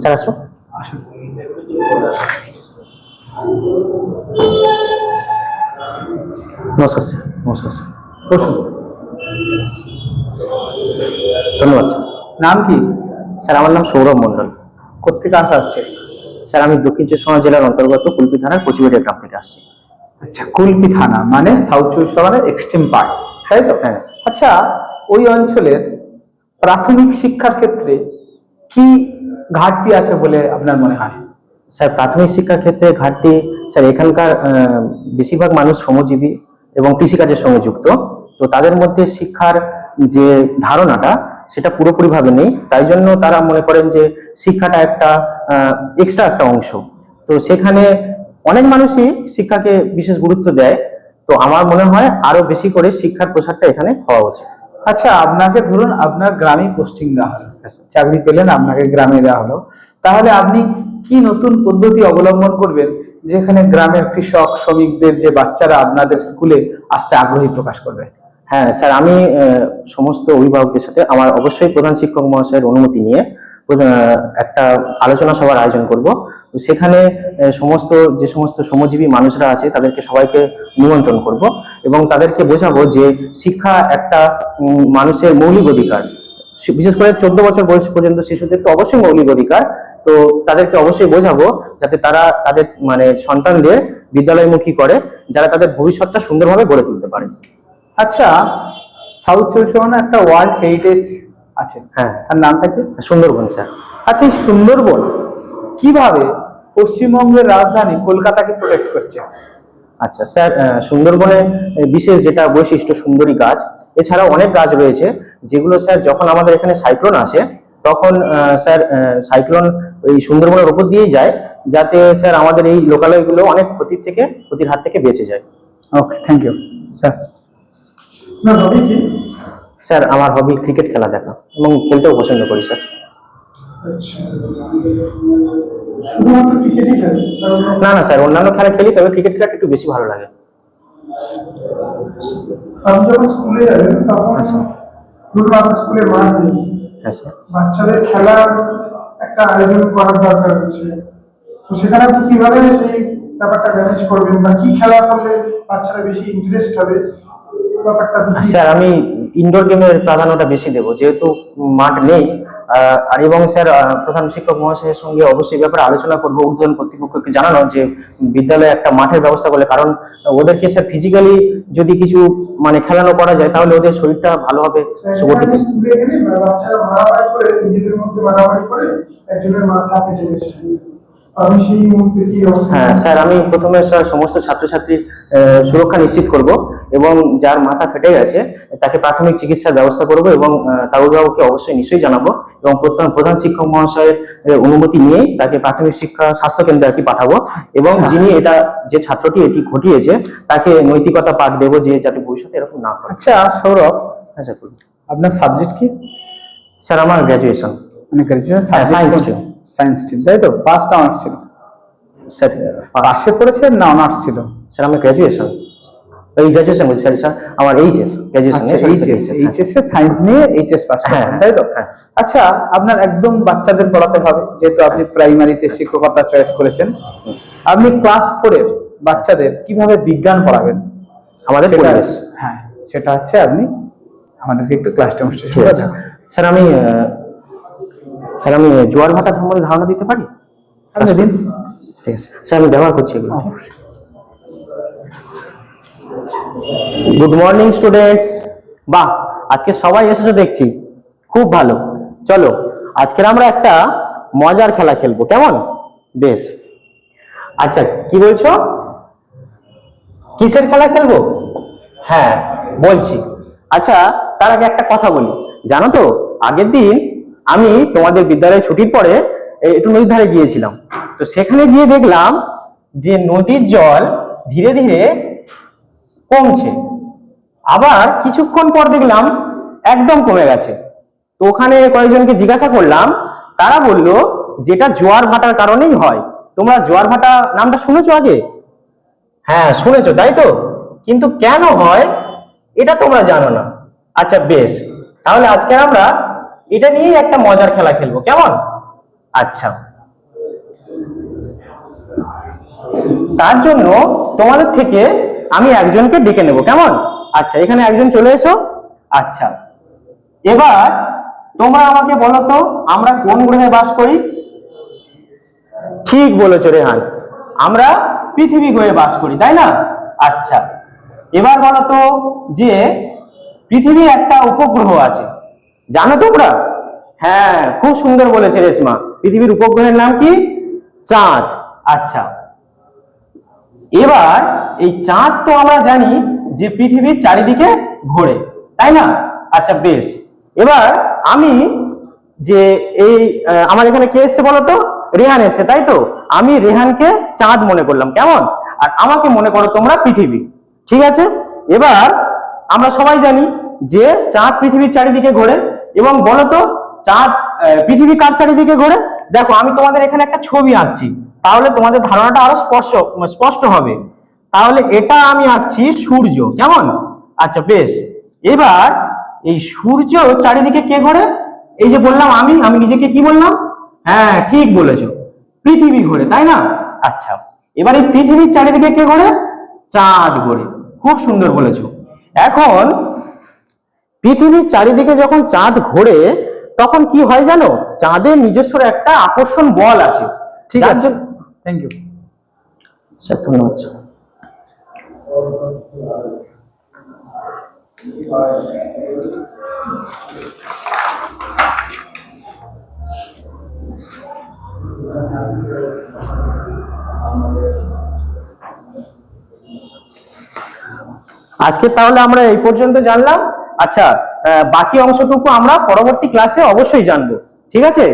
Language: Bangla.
স্যার আসুন। নমস্কার স্যার। নমস্কার স্যার। বসুন। ধন্যবাদ স্যার। নাম কি? স্যার আমার নাম সৌরভ মণ্ডল। কোথেকে আসা হচ্ছে? স্যার আমি দক্ষিণ চব্বিশ পরগনা জেলার অন্তর্গত কুলপি থানার কচিবেড়িয়া গ্রাম থেকে আসছি। আচ্ছা কুলপি থানা মানে সাউথ চব্বিশ পরগনার এক্সট্রিম পার্ট তাই তো? হ্যাঁ। আচ্ছা ওই অঞ্চলের প্রাথমিক শিক্ষার ক্ষেত্রে কি ঘাটতি আছে বলে আপনার মনে হয়? স্যার প্রাথমিক শিক্ষার ক্ষেত্রে ঘাটতি স্যার এখানকার বেশিরভাগ মানুষ শ্রমজীবী এবং কৃষিকাজের সঙ্গে যুক্ত। তো তাদের মধ্যে শিক্ষার যে ধারণাটা সেটা পুরোপুরিভাবে নেই। তাই জন্য তারা মনে করেন যে শিক্ষাটা একটা এক্সট্রা একটা অংশ। তো সেখানে অনেক মানুষই শিক্ষাকে বিশেষ গুরুত্ব দেয়। তো আমার মনে হয় আরও বেশি করে শিক্ষার প্রসারটা এখানে হওয়া উচিত। আচ্ছা আপনাকে ধরুন আপনার গ্রামে পোস্টিং দেওয়া হলো চাকরি পেলেন, আপনাকে গ্রামে দেওয়া হলো। তাহলে আপনি কি নতুন পদ্ধতি অবলম্বন করবেন যেখানে গ্রামের কৃষক, শ্রমিকদের যে বাচ্চারা আপনাদের স্কুলে আসতে আগ্রহী প্রকাশ করবে? হ্যাঁ স্যার, আমি সমস্ত অভিভাবকদের সাথে আমার অবশ্যই প্রধান শিক্ষক মহাশয়ের অনুমতি নিয়ে একটা আলোচনা সভার আয়োজন করব। সেখানে সমস্ত, যে সমস্ত শ্রমজীবী মানুষরা আছে, তাদেরকে সবাইকে নিমন্ত্রণ করব এবং তাদেরকে বোঝাবো যে শিক্ষা একটা মানুষের মৌলিক অধিকার। বিশেষ করে চোদ্দ বছর বয়স পর্যন্ত শিশুদের তো অবশ্যই মৌলিক অধিকার। তো তাদেরকে অবশ্যই বোঝাবো যাতে তারা তাদের মানে সন্তানদের বিদ্যালয়মুখী করে যারা তাদের ভবিষ্যৎটা সুন্দরভাবে গড়ে তুলতে পারে। আচ্ছা সাউথ চব্বিশ পরগনা একটা ওয়ার্ল্ড হেরিটেজ আছে। হ্যাঁ। তার নামটা কি? সুন্দরবন স্যার। আচ্ছা এই সুন্দরবন কীভাবে পশ্চিমবঙ্গের রাজধানী কলকাতাকে প্রোটেক্ট করছে? আচ্ছা স্যার সুন্দরবনে বিশেষ যেটা বৈশিষ্ট্য সুন্দরী গাছ এছাড়াও অনেক গাছ রয়েছে। যেগুলো স্যার যখন আমাদের এখানে সাইক্লোন আসে তখন স্যার সাইক্লোন ওই সুন্দরবনের উপর দিয়েই যায় যাতে স্যার আমাদের এই লোকালয়গুলো অনেক ক্ষতির থেকে ক্ষতির হাত থেকে বেঁচে যায়। ওকে থ্যাংক ইউ স্যার না হবি কি? স্যার আমার হবি ক্রিকেট খেলা দেখা এবং খেলতেও পছন্দ করি স্যার। আচ্ছা। না না স্যার অন্যান্য খেলা খেলি তবে ক্রিকেট খেলাটা একটু বেশি ভালো লাগে। আপনি যখন স্কুলে যাবেন তখন আচ্ছা। স্কুলে মাঠ নেই। হ্যাঁ স্যার। বাচ্চাদের খেলার একটা আয়োজন করার দরকার হচ্ছে। তো সেখানে আপনি কীভাবে সেই ব্যাপারটা ম্যানেজ করবেন বা কি খেলা করলে বাচ্চারা বেশি ইন্টারেস্ট হবে? ব্যাপারটা স্যার আমি ইনডোর গেমের প্রাধান্যটা বেশি দেবো। যেহেতু মাঠ নেই আর এবং স্যার প্রধান শিক্ষক মহাশয়ের সঙ্গে অবশ্যই ব্যাপারে আলোচনা করব। ঊর্ধ্বতন কর্তৃপক্ষকে জানানো যে বিদ্যালয়ে একটা মাঠের ব্যবস্থা করলে কারণ ওদেরকে স্যার ফিজিক্যালি যদি কিছু মানে খেলানো করা যায় তাহলে ওদের শরীরটা ভালো হবে সুগঠিত। অবস্থা? হ্যাঁ স্যার আমি প্রথমে স্যার সমস্ত ছাত্রছাত্রীর সুরক্ষা নিশ্চিত করব। এবং যার মাথা ফেটে গেছে তাকে প্রাথমিক চিকিৎসার ব্যবস্থা করব এবং তার অভিভাবককে অবশ্যই নিশ্চয়ই জানাব এবং প্রধান প্রধান শিক্ষক মহাশয়ের অনুমতি নিয়ে তাকে প্রাথমিক শিক্ষা স্বাস্থ্য কেন্দ্রে আর কি পাঠাবো এবং আচ্ছা। যিনি এটা যে ছাত্রটি এটি ঘটিয়েছে তাকে নৈতিকতা পাঠ দেবো যে যাতে ভবিষ্যতে এরকম না করে। আচ্ছা সৌরভ? হ্যাঁ স্যার আপনার সাবজেক্ট কি? স্যার আমার গ্র্যাজুয়েশন মানে গ্রাজুয়েশন হ্যাঁ, science stream। সায়েন্স স্ট্রিম তাই তো? পাস না অনার্স ছিল? স্যার পাশে পড়েছে না অনার্স ছিল? স্যার আমার গ্র্যাজুয়েশন এই গ্র্যাজুয়েশন বলছি স্যার স্যার আমার এইচএস গ্র্যাজুয়েশন আচ্ছা এইচএস এইচএস সায়েন্স নিয়ে এইচএস পাস হ্যাঁ, তাই তো? হ্যাঁ। আচ্ছা আপনার একদম বাচ্চাদের পড়াতে হবে যেহেতু আপনি প্রাইমারিতে শিক্ষকতা চয়েস করেছেন। আপনি ক্লাস ফোরের বাচ্চাদের কীভাবে বিজ্ঞান পড়াবেন? আমাদের পরিবেশ হ্যাঁ সেটা হচ্ছে আপনি আমাদেরকে একটু ক্লাস আছে। স্যার আমি স্যার আমি জোয়ার ভাটা সম্বন্ধে ধারণা দিতে পারি? আপনি দিন। ঠিক আছে। স্যার আমি ব্যবহার করছি এগুলো। গুড মর্নিং স্টুডেন্টস বাহ, আজকে সবাই এসেছ দেখছি। খুব ভালো। চলো, আজকের আমরা একটা মজার খেলা খেলব, কেমন? বেশ। আচ্ছা কি বলছো? কিসের খেলা খেলব? হ্যাঁ বলছি। আচ্ছা তার আগে একটা কথা বলি। জানো তো, আগের দিন আমি তোমাদের বিদ্যালয়ে ছুটির পরে একটু নদীর ধারে গিয়েছিলাম। তো সেখানে গিয়ে দেখলাম যে নদীর জল ধীরে ধীরে কমছে। আবার কিছুক্ষণ পর দেখলাম একদম কমে গেছে। তো ওখানে কয়েকজনকে জিজ্ঞাসা করলাম, তারা বলল যেটা জোয়ার ভাটার কারণেই হয়। তোমরা জোয়ার ভাটা নামটা শুনেছো আগে? হ্যাঁ শুনেছো, তাই তো? কিন্তু কেন হয় এটা তোমরা জানো না। আচ্ছা বেশ। তাহলে আজকে আমরা এটা নিয়েই একটা মজার খেলা খেলব, কেমন? আচ্ছা। তার জন্য তোমাদের থেকে আমি একজনকে ডেকে নেব, কেমন? আচ্ছা এখানে একজন চলে এসো। আচ্ছা এবার তোমরা আমাকে বলো তো, আমরা কোন গ্রহে বাস করি? ঠিক বলেছ, রেহান। আমরা পৃথিবী গ্রহে বাস করি, তাই না? আচ্ছা এবার বলো তো যে পৃথিবী একটা উপগ্রহ আছে। জানো তোমরা? হ্যাঁ খুব সুন্দর বলেছে রেশমা। পৃথিবীর উপগ্রহের নাম কি? চাঁদ। আচ্ছা এবার এই চাঁদ তো আমরা জানি যে পৃথিবীর চারিদিকে ঘোরে, তাই না? আচ্ছা বেশ। এবার আমি যে এই আমার এখানে কে এসছে বলো তো? রেহান এসছে, তাই তো? আমি রেহানকে চাঁদ মনে করলাম, কেমন? আর আমাকে মনে করো তোমরা পৃথিবী, ঠিক আছে? এবার আমরা সবাই জানি যে চাঁদ পৃথিবীর চারিদিকে ঘোরে, এবং বলো তো, চাঁদ পৃথিবী কার চারিদিকে ঘোরে? দেখো, আমি তোমাদের এখানে একটা ছবি আঁকছি। তাহলে তোমাদের ধারণাটা আরও স্পষ্ট স্পষ্ট হবে। তাহলে এটা আমি আঁকছি সূর্য, কেমন? আচ্ছা বেশ। এবার এই সূর্য চারিদিকে কে ঘোরে? এই যে বললাম আমি আমি নিজেকে কি বললাম? হ্যাঁ ঠিক বলেছ। পৃথিবী ঘোরে, তাই না? আচ্ছা এবার এই পৃথিবীর চারিদিকে কে ঘোরে? চাঁদ ঘোরে। খুব সুন্দর বলেছ। এখন পৃথিবীর চারিদিকে যখন চাঁদ ঘোরে তখন কি হয় জানো? চাঁদের নিজস্ব একটা আকর্ষণ বল আছে। ঠিক আছে। থ্যাংক ইউ স্যার ধন্যবাদ আজকে তাহলে আমরা এই পর্যন্ত জানলাম। আচ্ছা বাকি অংশটুকু আমরা পরবর্তী ক্লাসে অবশ্যই জানব। ঠিক আছে?